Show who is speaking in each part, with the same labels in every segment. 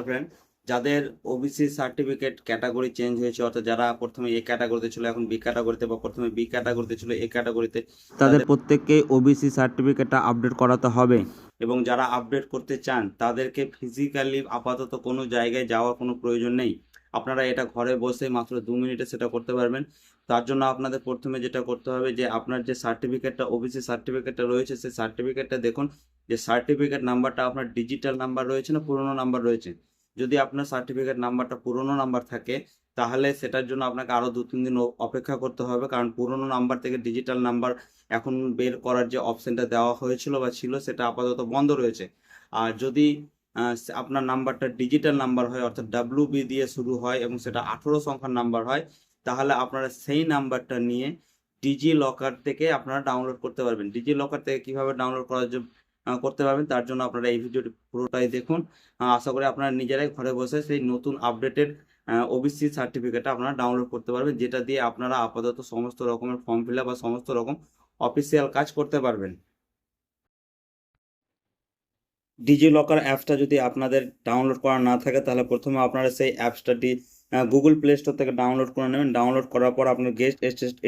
Speaker 1: Hello friend যাদের OBC certificate category change হয়েছে অর্থাৎ যারা প্রথমে এ ক্যাটাগরিতে ছিল এখন বি ক্যাটাগরিতে বা প্রথমে বি ক্যাটাগরিতে ছিল এ ক্যাটাগরিতে
Speaker 2: তাদের প্রত্যেককে ওবিসি সার্টিফিকেটটা আপডেট করাতে হবে।
Speaker 1: এবং যারা আপডেট করতে চান তাদেরকে ফিজিক্যালি আপাতত কোনো জায়গায় যাওয়ার কোনো প্রয়োজন নেই। আপনারা এটা ঘরে বসে মাত্র দু মিনিটে সেটা করতে পারবেন। তার জন্য আপনাদের প্রথমে যেটা করতে হবে যে আপনার যে সার্টিফিকেটটা ওবিসি সার্টিফিকেটটা রয়েছে সেই সার্টিফিকেটটা দেখুন। যে সার্টিফিকেট নাম্বারটা আপনার ডিজিটাল নাম্বার রয়েছে না পুরনো নাম্বার রয়েছে? যদি আপনার সার্টিফিকেট নাম্বারটা পুরনো নাম্বার থাকে, তাহলে সেটার জন্য আপনাকে আরও দু তিন দিন অপেক্ষা করতে হবে। কারণ পুরনো নাম্বার থেকে ডিজিটাল নাম্বার এখন বের করার যে অপশনটা দেওয়া হয়েছিল বা ছিল, সেটা আপাতত বন্ধ রয়েছে। আর যদি আপনার নাম্বারটা ডিজিটাল নাম্বার হয়, অর্থাৎ ডাব্লিউ বি দিয়ে শুরু হয় এবং সেটা আঠেরো সংখ্যার নাম্বার হয়, তাহলে আপনারা সেই নাম্বারটা নিয়ে ডিজি লকার থেকে আপনারা ডাউনলোড করতে পারবেন। ডিজি লকার থেকে কীভাবে ডাউনলোড করার করতে পারবেন। তার জন্য আপনারা এই ভিডিওটি পুরোটাই দেখুন। আশা করি আপনারা নিজেরাই ঘরে বসে সেই নতুন আপডেটেড ওবিসি সার্টিফিকেটটা আপনারা ডাউনলোড করতে পারবেন, যেটা দিয়ে আপনারা আপাতত সমস্ত রকমের ফর্ম ফিল বা সমস্ত রকম অফিসিয়াল কাজ করতে পারবেন। ডিজি লকার অ্যাপসটা যদি আপনাদের ডাউনলোড করা না থাকে, তাহলে প্রথমে আপনারা সেই অ্যাপসটাটি গুগল প্লে স্টোর থেকে ডাউনলোড করে নেবেন। ডাউনলোড করার পর আপনার গেস্ট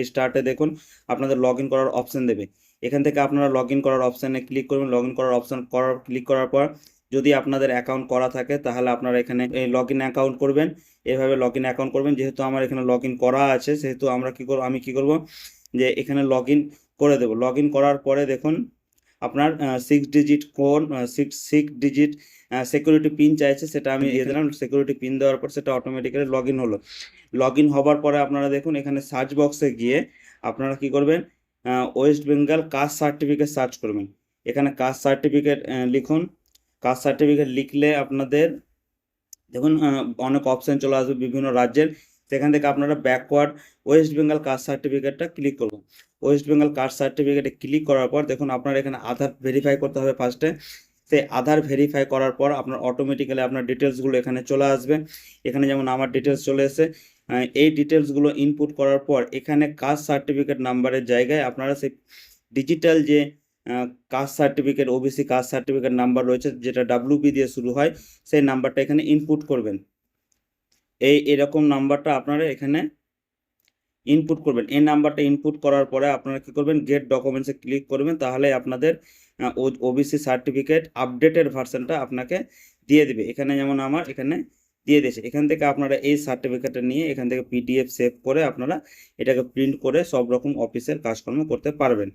Speaker 1: স্টার্টে দেখুন, আপনাদের লগ ইন করার অপশন দেবে। এখান থেকে আপনারা লগ ইন করার অপশানে ক্লিক করবেন। লগ ইন করার অপশান করার ক্লিক করার পর যদি আপনাদের অ্যাকাউন্ট করা থাকে, তাহলে আপনারা এখানে লগ ইন অ্যাকাউন্ট করবেন। এভাবে লগ ইন অ্যাকাউন্ট করবেন। যেহেতু আমার এখানে লগ ইন করা আছে, সেহেতু আমরা কি করব, আমি কি করব, যে এখানে লগ ইন করে দেবো। লগ ইন করার পরে দেখুন আপনার সিক্স ডিজিট কোন six six digit security pin চাইছে সেটা আমি দিয়ে দিলাম সিকিউরিটি পিন দেওয়ার পর সেটা অটোমেটিক্যালি লগ ইন হলো। লগ ইন হবার পরে আপনারা দেখুন এখানে সার্চ বক্সে গিয়ে আপনারা কি করবেন West Bengal caste certificate search করবেন। এখানে কাস্ট সার্টিফিকেট লিখুন। কাস্ট সার্টিফিকেট লিখলে আপনাদের দেখুন অনেক অপশন চলে আসবে বিভিন্ন রাজ্যের। সেখান থেকে আপনারা ব্যাকওয়ার্ড ওয়েস্ট বেঙ্গল কাস্ট সার্টিফিকেটটা ক্লিক করবেন। ওয়েস্ট বেঙ্গল কাস্ট সার্টিফিকেটে ক্লিক করার পর দেখুন আপনার এখানে আধার ভেরিফাই করতে হবে ফার্স্টে সেই আধার ভেরিফাই করার পর আপনার অটোমেটিক্যালি আপনার ডিটেলসগুলো এখানে চলে আসবে। এখানে যেমন আমার ডিটেলস চলে এসে এই ডিটেলসগুলো ইনপুট করার পর এখানে কাস্ট সার্টিফিকেট নাম্বারের জায়গায় আপনারা সেই ডিজিটাল যে caste certificate OBC caste certificate number রয়েছে যেটা ডাব্লিউবি দিয়ে শুরু হয়, সেই নাম্বারটা এখানে ইনপুট করবেন। এই, এরকম নাম্বারটা আপনারা এখানে ইনপুট করবেন। এই নাম্বারটা ইনপুট করার পরে আপনারা কি করবেন? গেট ডকুমেন্টসে ক্লিক করবেন। তাহলে আপনাদের ওবিসি সার্টিফিকেট আপডেটেড ভার্সনটা আপনাকে দিয়ে দেবে। এখানে যেমন আমার এখানে দিয়ে দিয়েছে। এখান থেকে আপনারা এই সার্টিফিকেটটা নিয়ে এখান থেকে পিডিএফ সেভ করে আপনারা এটাকে প্রিন্ট করে সব রকম অফিসের কাজকর্ম করতে পারবেন।